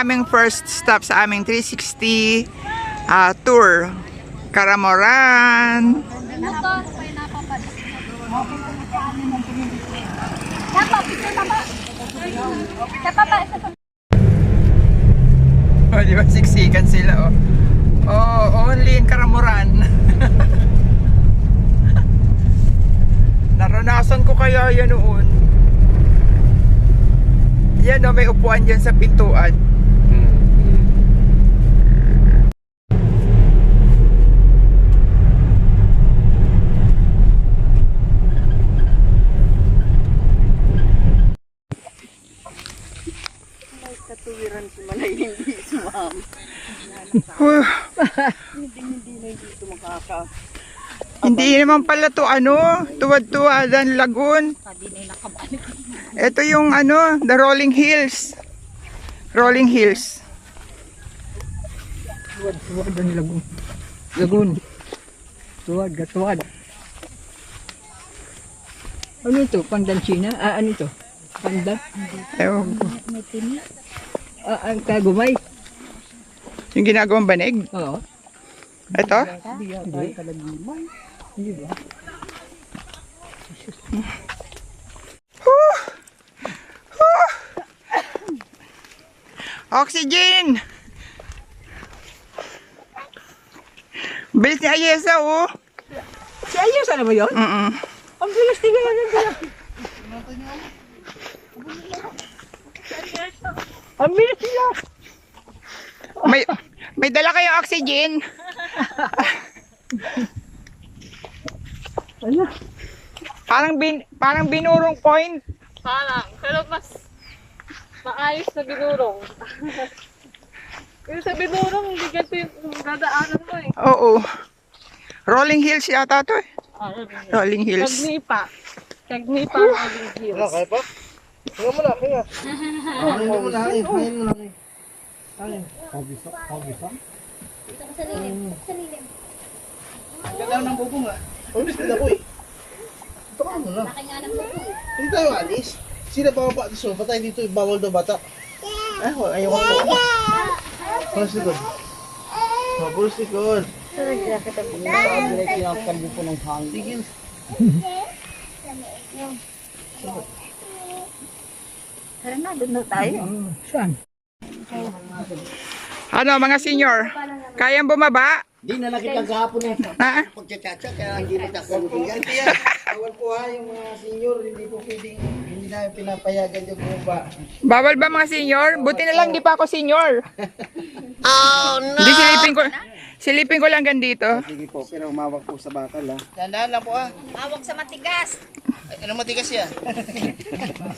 aming first stop sa aming 360 ah, tour. Karamoran. Oh, di ba? Siksikan sila, oh. Oh, only in Karamoran. Naranasan ko kaya yan noon. Yan, oh, may upuan dyan sa pintuan. Katuwiran si Manay hindi sumam. Huh. Ito makaka. Hindi naman pala to ano, tuwad-tuwadan lagoon. Na. Ito yung ano, the Rolling Hills. Rolling Hills. Tuwad, tuwad ang lagun. Lagun. Tuwad, gatuwad. Ano ito? Pandan China? Ah, ano ito? Pandan? Ewan ko. Ah, ang kagumay? Yung ginagawang banig. Oo. Ito. Hindi ba? Oxygen! Bilis ni Ayesa, oh. Si Ayos, ano ba yun? Mm-mm. Ang bilis yan dyan. Ang bilis nila. May, may dala kayong oxygen. Ano? Parang bin, parang binurong point. Parang, pero mas maayos na binurong. Yung sa binurong, hindi ganito yung dadaanan mo eh. Oo. Rolling Hills yata to eh. Ah, Rolling Hills. Kagnipa. Kagnipa ang Aling Hills. Hindi tayo alis. Sila pa pa so patay dito bawal daw bata. Ay, ayaw ko. Pulis likod. Pulis likod. Tigil. Tara na, doon na tayo. Saan? Ano mga senior? Kayang bumaba? Di na nakita kahapon eh. Ha? Pagchachacha kaya hindi na. Kaya bawal po ha yung mga senior. Hindi po pwedeng hindi na pinapayagan yung bumaba. Bawal ba mga senior? Buti na lang di pa ako senior. Oh no! Hindi silipin ko. Silipin ko lang ganito. Sige po, pero umawak po sa bakal ha. Tandaan lang po ha. Hawak sa matigas. Ay, Anong matigas yan?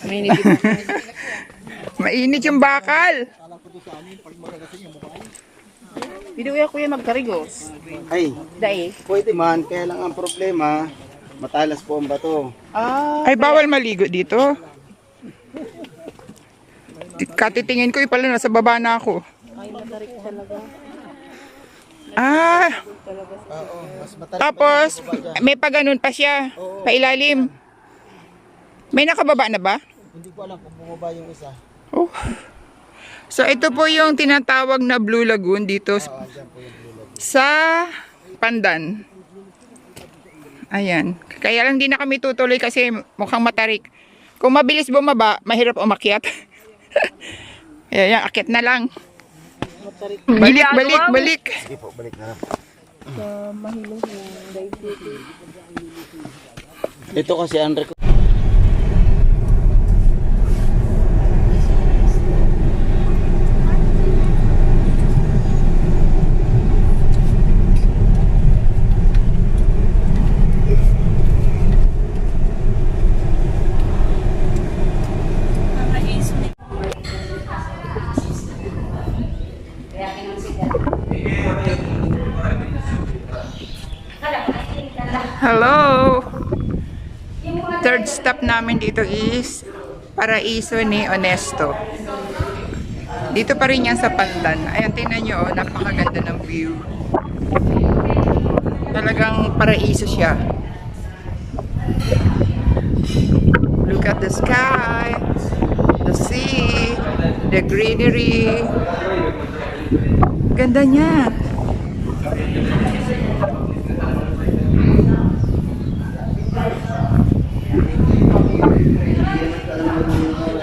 Mainit yung bakal. Binuya ko yan magkarigos. Ay, Dahil. pwede man. Kaya lang ang problema, matalas po ang bato. Ah, Ay, bawal maligo dito. Katitingin ko, eh, pala nasa baba na ako. ay matarik talaga. Ah, Oo, mas matalas. tapos may pa ganun pa siya. Pailalim. May nakababa na ba? Hindi ko alam kung bumaba yung isa. Oh. So ito po yung tinatawag na Blue Lagoon dito sa Pandan. Ayan. Kaya lang di na kami tutuloy kasi mukhang matarik. Kung mabilis bumaba, mahirap umakyat. Ayan, yan, akyat na lang. Balik, balik, balik. Sige po, balik na lang. Ito kasi ang record. Hello! Third stop namin dito is Paraiso ni Honesto. Dito pa rin yan sa Pandan. Ayan, tingnan nyo, oh, napakaganda ng view. Talagang paraiso siya. Look at the sky, the sea, the greenery. Ganda niya.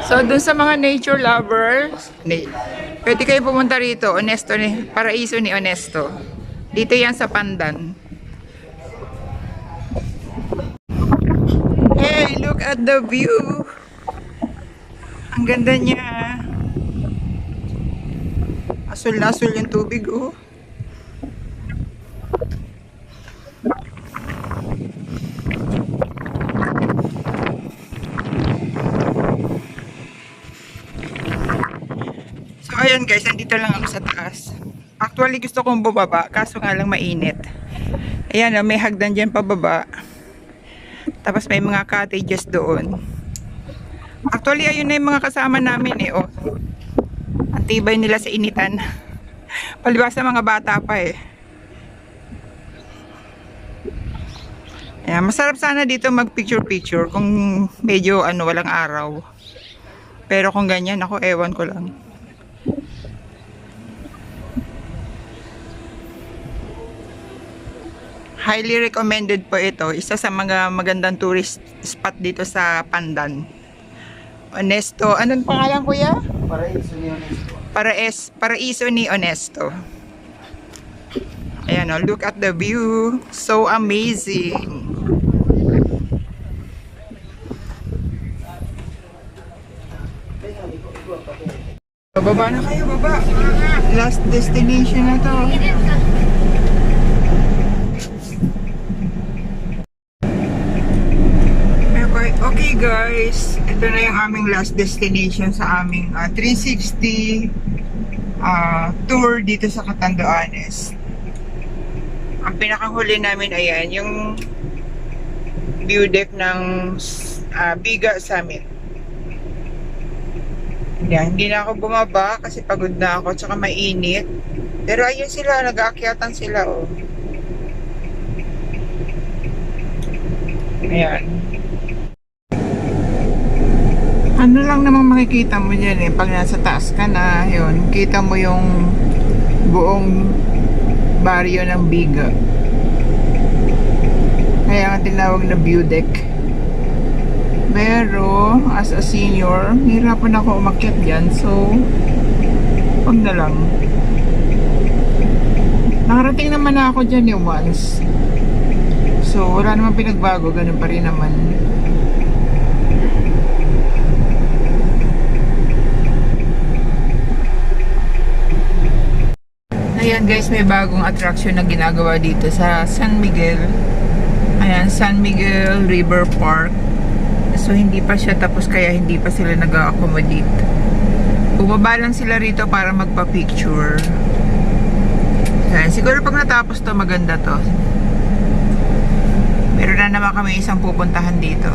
So, dun sa mga nature lovers, pwede kayo pumunta rito, Honesto ni, Paraiso ni Honesto. Dito yan sa Pandan. Hey, look at the view. Ang ganda niya. Asul na asul yung tubig, oh. So ayun guys, nandito lang ako sa taas. Actually gusto kong bumaba, kaso nga lang mainit. Ayan, oh, may hagdan dyan pababa. Tapos may mga cottages doon. Actually, ayun na yung mga kasama namin eh, oh. Ang tibay nila sa initan. Palibas sa mga bata pa eh. Ayan, masarap sana dito mag picture picture kung medyo ano walang araw. Pero kung ganyan ako, ewan ko lang. Highly recommended po ito. Isa sa mga magandang tourist spot dito sa Pandan. Honesto. Anong pangalan kuya? Para iso niyo Paraes, paraiso ni Honesto. Ayan o, look at the view. So amazing. Baba na kayo, baba. Last destination na to. Guys, ito na yung aming last destination sa aming ah, 360 ah, tour dito sa Catanduanes. Ang pinakahuli namin ayan, yung view deck ng ah, Biga Summit. Yan, hindi na ako bumaba kasi pagod na ako tsaka mainit. Pero ayun sila, nag-aakyatan sila oh. Ayan. Ano lang namang makikita mo dyan eh, pag nasa taas ka na, yun, kita mo yung buong baryo ng Biga. Kaya nga tinawag na view deck. Pero, as a senior, hirapan ako umakyat dyan, so, wag na lang. Nakarating naman na ako dyan yung once. So, wala naman pinagbago, ganun pa rin naman. Ayan guys, may bagong attraction na ginagawa dito sa San Miguel. Ayan, San Miguel River Park. So, hindi pa siya tapos kaya hindi pa sila nag-accommodate. Bumaba lang sila rito para magpa-picture. Ayan, siguro pag natapos to, maganda to. Meron na naman kami isang pupuntahan dito.